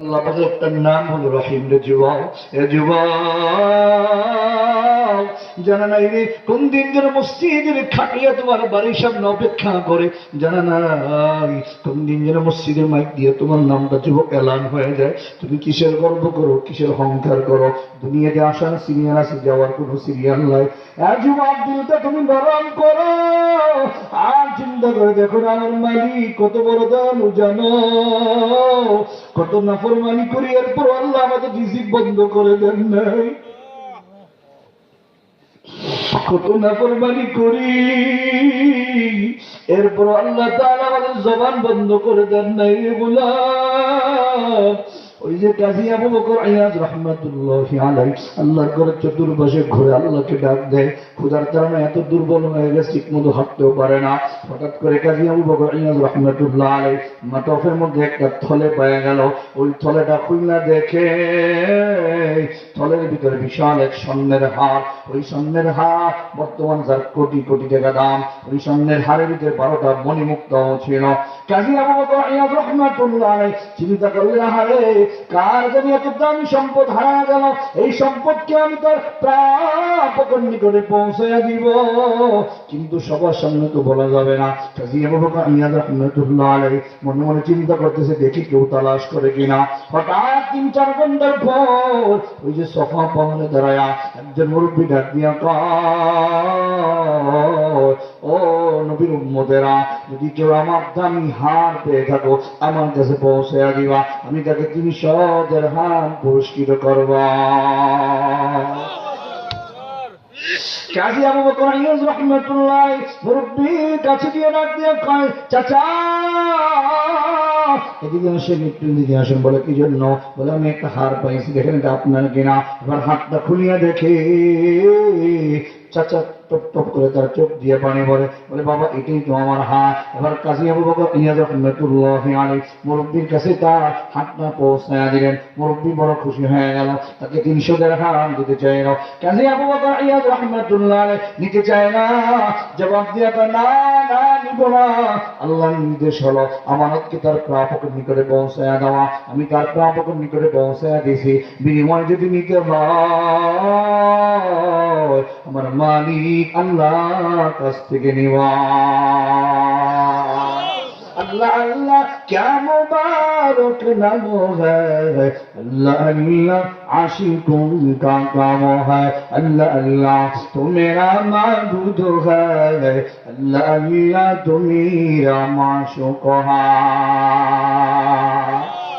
নাম হলো রহিম রে জানা নাই রে কোন দিন যেন খাটিয়া তোমার বাড়ির সামনে অপেক্ষা করে? জানা নাই কোন দিন যেন মসজিদের মাইক দিয়ে তোমার নামটা যুবক এলান হয়ে যায়। তুমি কিসের গর্ব করো, কিসের অহংকার করো? দুনিয়াতে আসার সিরিয়াল আছে, যাওয়ার কোনো সিরিয়াল নাই। আর যুবক দিলটা তুমি নরম করো। আর চিন্তা করে দেখো আমার মালিক, কত বড় দানু জানো। কত নাফরমানি করি এরপর আল্লাহ আমাদের রিজিক বন্ধ করে দেন নাই। কত নাফরমানি করি এরপর আল্লাহ তাআলা আমাদের জবান বন্ধ করে দেন নাই গোলাম। ওই যে কাজী আবু বকর আয়াজ রহমাতুল্লাহ আলাই আল্লাহর ঘরে চতুর্পাশে ঘুরে আল্লাহকে ডাক দেয় ক্ষুধার কারণে এত দুর্বল হয়ে গেছে ঠিক মতো হাঁটতেও পারে না। হঠাৎ করে কাজী আবু বকর আয়াজ রহমাতুল্লাহ আলাই মাটফের মধ্যে একটা থলে পাওয়া গেল। ওই থলেটা খুলনা দেখে থলের ভিতরে বিশাল এক স্বর্ণের হার। ওই স্বর্ণের হার বর্তমান যার কোটি কোটি টাকা দাম, ওই স্বর্ণের হারের ভিতরে বারোটা মণিমুক্ত ছিল। কাজী আবু বকর আয়াজ রহমাতুল্লাহ আলাই চিন্তা করলেন হারে কার জানি এত দামি সম্পদ হারা গেল? এই সম্পদকে আমি তার প্রাপকের নিকটে পৌঁছে দিব। কিন্তু সবার সামনে তো বলা যাবে না। কাজী আবু বকর আয়াজ রহমাতুল্লাহ আলাই মনে মনে চিন্তা করতেছে, দেখি কেউ তালাশ করে কিনা। হঠাৎ তিন চার ঘণ্টার পর ওই যে সফা পাহাড়ে দাঁড়ায় একজন মুরব্বী ডাক দিয়া ও নবীর উম্মতেরা, যদি কেউ আমার দামি হার পেয়ে থাকো, আমার কাছে পৌঁছে দিবা। আমি তাকে তিনশো হার পুরস্কৃত করবা। কাজী আবু বকর আইয়াজ রহমাতুল্লাহ মুরব্বি কাছে দিয়ে ডাক দিয়ে কয়, চাচা! এদিকে আসে মৃত্যু দিকে আসেন, বলে, কি জন্য? বলে, আমি একটা হার পাইছি, দেখেন এটা আপনার কিনা? এবার হাতটা খুলিয়া দেখে চাচা টপ টপ করে তার চোখ দিয়ে পানি পড়ে। বলে বাবা এটাই তো আমার হাত। এবার কাজী আবু বকর ইয়াজ রহমাতুল্লাহ আলাইহি মুরব্বির কাছে তার হাতটা পৌঁছায় দিলেন। মুরব্বি বড় খুশি হয়ে গেল তাকে তিনশো দেড়হাম দিতে চাইল। কাজী আবু বকর ইয়াজ রহমাতুল্লাহ আলাইহি নিতে চায় না জবাব দিয়ে কয়, না না নিব না। আল্লাহর নির্দেশ হলো আমানতকে তার প্রাপকের নিকটে পৌঁছায় দেওয়া। আমি তার প্রাপকের নিকটে পৌঁছায় দিয়েছি বিনিময় যদি নিতে হয় আমার মালিক আল্লাহ কাছ থেকে নেওয়া اللہ اللہ کیا مبارک نام ہے اللہ اللہ عاشقوں کا کام ہے اللہ اللہ تو میرا معبود ہے اللہ اللہ تو میرا معشوق ہے